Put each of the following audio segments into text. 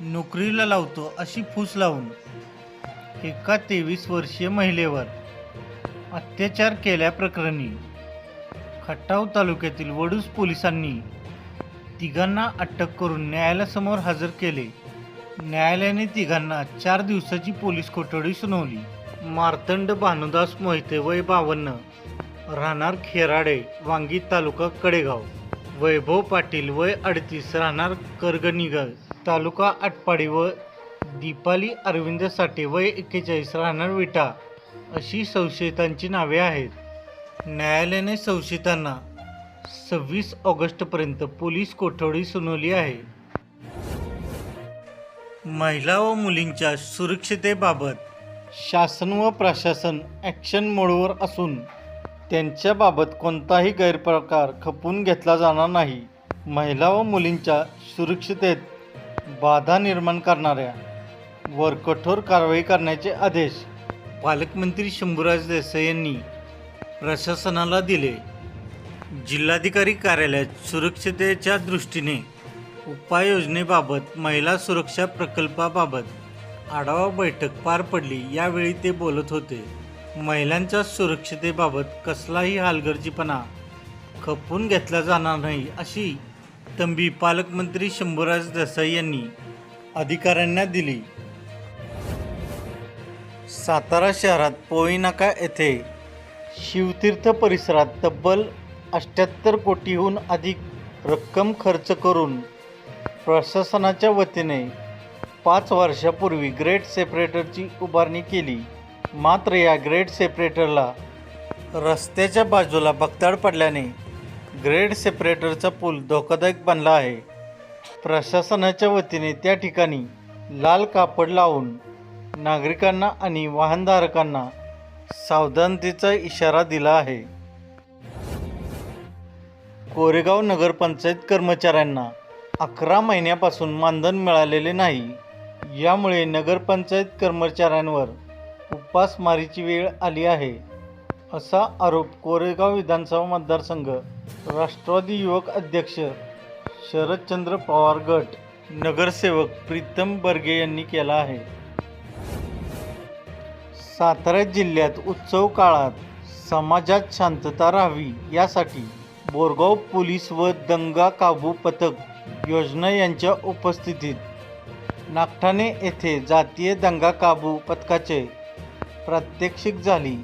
नोकरीला लावतो अशी फूस लावून एका तेवीस वर्षीय महिलेवर अत्याचार केल्याप्रकरणी खटाव तालुक्यातील वडूज पोलिसांनी तिघांना अटक करून न्यायालयासमोर हजर केले. न्यायालयाने तिघांना चार दिवसाची पोलीस कोठडी सुनावली. मार्तंड भानुदास मोहिते वय बावन्न राहणार खेराडे वांगी तालुका कडेगाव. वैभव पाटील वय अडतीस राहणार करगणीगळ तालुका आटपाडी व दीपाली अरविंद साठे वय एक्केचाळीस राहणार विटा अशी संशयितांची नावे आहेत. न्यायालयाने संशयितांना सव्वीस ऑगस्टपर्यंत पोलीस कोठडी सुनावली आहे. महिला व मुलींच्या सुरक्षितेबाबत शासन व प्रशासन ॲक्शन मोडवर असून त्यांच्याबाबत कोणताही गैरप्रकार खपून घेतला जाणार नाही. महिला व मुलींच्या सुरक्षितेत बाधा निर्माण करणाऱ्या वर कठोर कारवाई करण्याचे आदेश पालकमंत्री शंभूराज देसाई यांनी प्रशासनाला दिले. जिल्हाधिकारी कार्यालयात सुरक्षितेच्या दृष्टीने उपाययोजनेबाबत महिला सुरक्षा प्रकल्पाबाबत आढावा बैठक पार पडली यावेळी ते बोलत होते. महिलांच्या सुरक्षितेबाबत कसलाही हालगर्जीपणा खपून घेतला जाणार नाही अशी तंबी पालकमंत्री शंभूराज देसाई यांनी अधिकाऱ्यांना दिली. सातारा शहरात पोईनाका येथे शिवतीर्थ परिसरात तब्बल अष्ट्याहत्तर कोटीहून अधिक रक्कम खर्च करून प्रशासनाच्या वतीने पाच वर्षापूर्वी ग्रेट सेपरेटरची उभारणी केली. मात्र या ग्रेड सेपरेटरला रस्त्याच्या बाजूला भगदाड पडल्याने ग्रेड सेपरेटरचा पूल धोकादायक बनला आहे. प्रशासनाच्या वतीने त्या ठिकाणी लाल कापड लावून नागरिकांना आणि वाहनधारकांना सावधानतेचा इशारा दिला आहे. कोरेगाव नगरपंचायत कर्मचाऱ्यांना अकरा महिन्यापासून मानधन मिळालेले नाही. यामुळे नगरपंचायत कर्मचाऱ्यांवर उपासमारीची वेळ आली आहे असा आरोप कोरेगाव विधानसभा मतदारसंघ राष्ट्रवादी युवक अध्यक्ष शरदचंद्र पवार गट नगरसेवक प्रीतम बर्गे यांनी केला आहे. सातारा जिल्ह्यात उत्सव काळात समाजात शांतता राहावी यासाठी बोरगाव पोलीस व दंगा काबू पथक योजना यांच्या उपस्थितीत नागठाणे येथे जातीय दंगा काबू पथकाचे प्रात्यक्षिक झाली.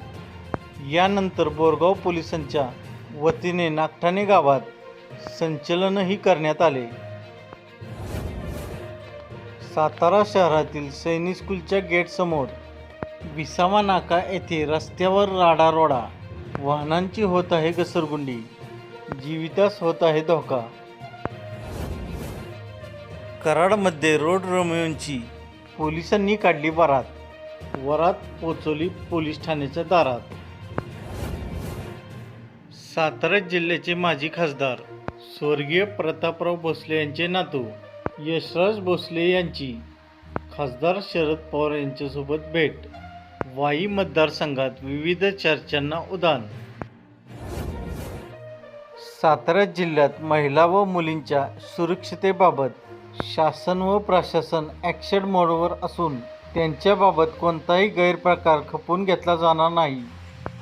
यानंतर बोरगाव पोलिसांच्या वतीने नागठाणे गावात संचलनही करण्यात आले. सातारा शहरातील सैनिक स्कूलच्या गेटसमोर विसावा नाका येथे रस्त्यावर राडारोडा. वाहनांची होत आहे घसरगुंडी. जीवितास होत आहे धोका. कराडमध्ये रोड रोमियोंची पोलिसांनी काढली बारात. वरात पोचवली पोलीस ठाण्याच्या दारात. सातारा जिल्ह्याचे माजी खासदार स्वर्गीय प्रतापराव भोसले यांचे नातू यशराज भोसले यांची खासदार शरद पवार यांच्यासोबत भेट. वाई मतदारसंघात विविध चर्चांना उदान. सातारा जिल्ह्यात महिला व मुलींच्या सुरक्षितेबाबत शासन व प्रशासन ॲक्शन मोडवर असून त्यांच्याबाबत कोणताही गैरप्रकार खपून घेतला जाणार नाही.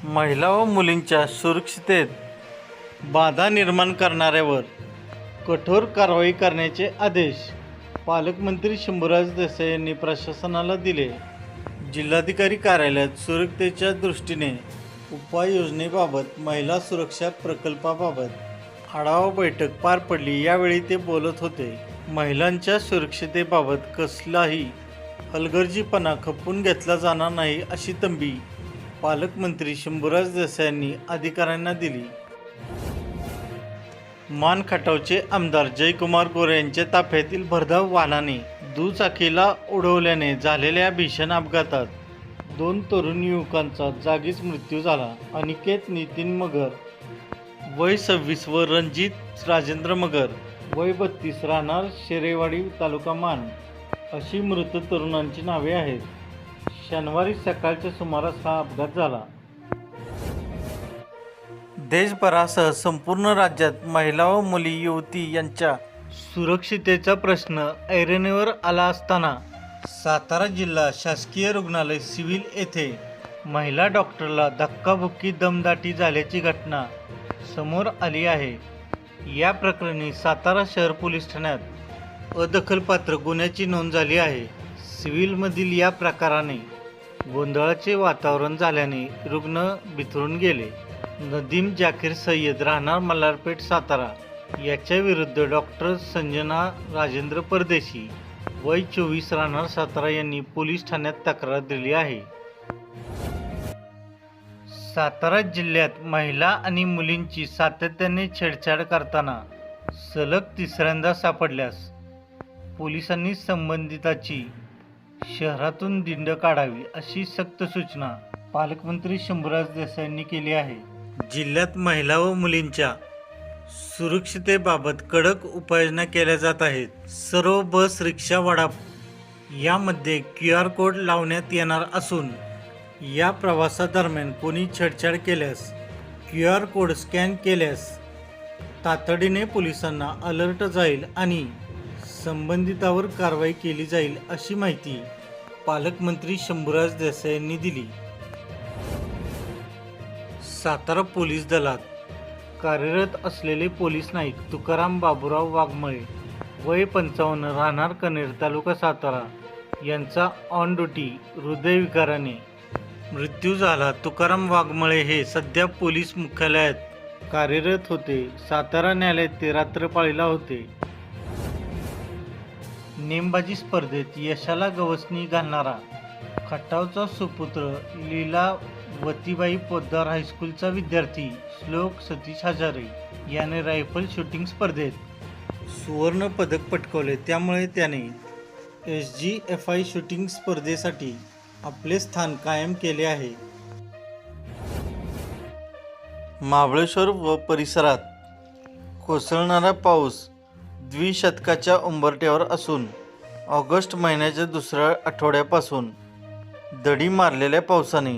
महिला व मुलींच्या सुरक्षितेत बाधा निर्माण करणाऱ्यावर कठोर कारवाई करण्याचे आदेश पालकमंत्री शंभूराज देसाई यांनी प्रशासनाला दिले. जिल्हाधिकारी कार्यालयात सुरक्षतेच्या दृष्टीने उपाययोजनेबाबत महिला सुरक्षा प्रकल्पाबाबत आढावा बैठक पार पडली यावेळी ते बोलत होते. महिलांच्या सुरक्षतेबाबत कसलाही हलगर्जीपणा खपवून घेतला जाणार नाही अशी तंबी पालकमंत्री शंभूराज देसाई यांनी अधिकाऱ्यांना दिली. मान खटावचे आमदार जयकुमार गोरे यांच्या ताफ्यातील भरधाव वाहनाने दुचाकीला उडवल्याने झालेल्या भीषण अपघातात दोन तरुण युवकांचा जागीच मृत्यू झाला. अनिकेत नितीन मगर वय सव्वीस व रणजित राजेंद्र मगर वय बत्तीस राहणार शेरेवाडी तालुका मान. अशी मृत तरुणांची नावे आहेत. शनिवारी सकाळच्या सुमारास हा अपघात झाला. देशभरासह संपूर्ण राज्यात महिला व मुली युवती यांच्या सुरक्षितेचा प्रश्न ऐरणीवर आला असताना सातारा जिल्हा शासकीय रुग्णालय सिव्हिल येथे महिला डॉक्टरला धक्काबुक्की दमदाटी झाल्याची घटना समोर आली आहे. या प्रकरणी सातारा शहर पोलीस ठाण्यात अदखलपात्र गुन्ह्याची नोंद झाली आहे. सिव्हिलमधील या प्रकाराने गोंधळाचे वातावरण झाल्याने रुग्ण बिथरून गेले. नदीम जाकीर सय्यद राहणार मल्हारपेठ सातारा याच्याविरुद्ध डॉक्टर संजना राजेंद्र परदेशी वय चोवीस राहणार सातारा यांनी पोलीस ठाण्यात तक्रार दिली आहे. सातारा जिल्ह्यात महिला आणि मुलींची सातत्याने छेडछाड करताना सलग तिसऱ्यांदा सापडल्यास पोलिसांनी संबंधिताची शहरातून दिंड काढावी अशी सक्त सूचना पालकमंत्री शंभूराज देसाईंनी केली आहे. जिल्ह्यात महिला व मुलींच्या सुरक्षितेबाबत कडक उपाययोजना केल्या जात आहेत. सर्व बस रिक्षा वडा यामध्ये क्यू आर कोड लावण्यात येणार असून या प्रवासादरम्यान कोणी छेडछाड केल्यास क्यू आर कोड स्कॅन केल्यास तातडीने पोलिसांना अलर्ट जाईल आणि संबंधितावर कारवाई केली जाईल अशी माहिती पालकमंत्री शंभूराज देसाई यांनी दिली. सातारा पोलीस दलात कार्यरत असलेले पोलीस नाईक तुकाराम बाबूराव वाघमळे वय पंचावन्न राहणार कनेर तालुका सातारा यांचा ऑन ड्युटी हृदयविकाराने मृत्यू झाला. तुकाराम वाघमळे हे सध्या पोलीस मुख्यालयात कार्यरत होते. सातारा न्यायालयात ते रात्रपाळीला होते. नेमबाजी स्पर्धेत यशाला गवसणी घालणारा खटावचा सुपुत्र लीला वतीबाई पोद्दार हायस्कूलचा विद्यार्थी श्लोक सतीश हजारे याने रायफल शूटिंग स्पर्धेत सुवर्ण पदक पटकावले. त्यामुळे त्याने S G F I shooting स्पर्धेसाठी आपले स्थान कायम केले आहे. महाबळेश्वर व परिसरात कोसळणारा पाऊस द्विशतकाच्या उंबरठ्यावर असून ऑगस्ट महिन्याच्या दुसऱ्या आठवड्यापासून दडी मारलेल्या पावसाने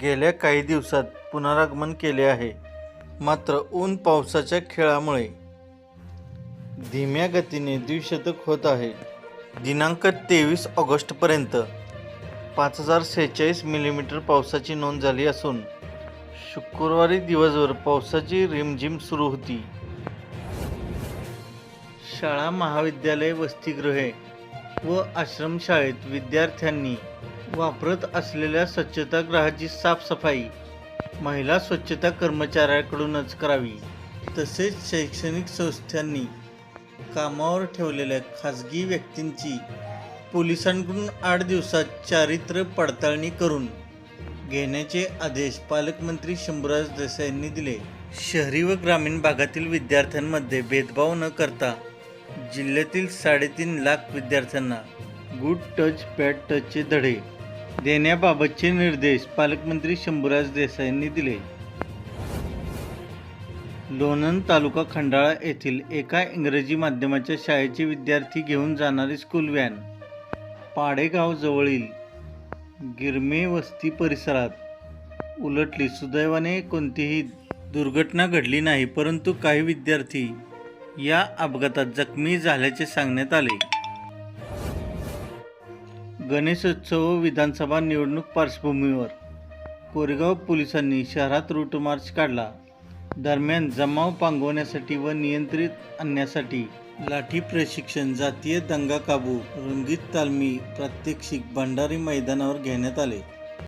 गेल्या काही दिवसात पुनरागमन केले आहे. मात्र ऊन पावसाच्या खेळामुळे धीम्या गतीने द्विशतक होत आहे. दिनांक तेवीस ऑगस्टपर्यंत पाच हजार सेहेचाळीस मिलीमीटर पावसाची नोंद झाली असून शुक्रवारी दिवसभर पावसाची रिमझिम सुरू होती. शाळा महाविद्यालय वसतिगृहे व आश्रमशाळेत विद्यार्थ्यांनी वापरत असलेल्या स्वच्छतागृहाची साफसफाई महिला स्वच्छता कर्मचाऱ्याकडूनच करावी. तसेच शैक्षणिक संस्थांनी कामावर ठेवलेल्या खाजगी व्यक्तींची पोलिसांकडून आठ दिवसात चारित्र्य पडताळणी करून घेण्याचे आदेश पालकमंत्री शंभूराज देसाईंनी दिले. शहरी व ग्रामीण भागातील विद्यार्थ्यांमध्ये भेदभाव न करता जिल्ह्यातील साडेतीन लाख विद्यार्थ्यांना गुड टच बॅड टचचे धडे देण्याबाबतचे निर्देश पालकमंत्री शंभूराज देसाईंनी दिले. लोणंद तालुका खंडाळा येथील एका इंग्रजी माध्यमाच्या शाळेचे विद्यार्थी घेऊन जाणारी स्कूल व्हॅन पाडेगाव जवळील गिरमे वस्ती परिसरात उलटली. सुदैवाने कोणतीही दुर्घटना घडली नाही परंतु काही विद्यार्थी या अपघातात जखमी झाल्याचे सांगण्यात आले. गणेशोत्सव व विधानसभा निवडणूक पार्श्वभूमीवर कोरेगाव पोलिसांनी शहरात रूट मार्च काढला. दरम्यान जमाव पांगवण्यासाठी व नियंत्रित आणण्यासाठी लाठी प्रशिक्षण जातीय दंगा काबू रंगीत तालमी प्रात्यक्षिक भंडारी मैदानावर घेण्यात आले.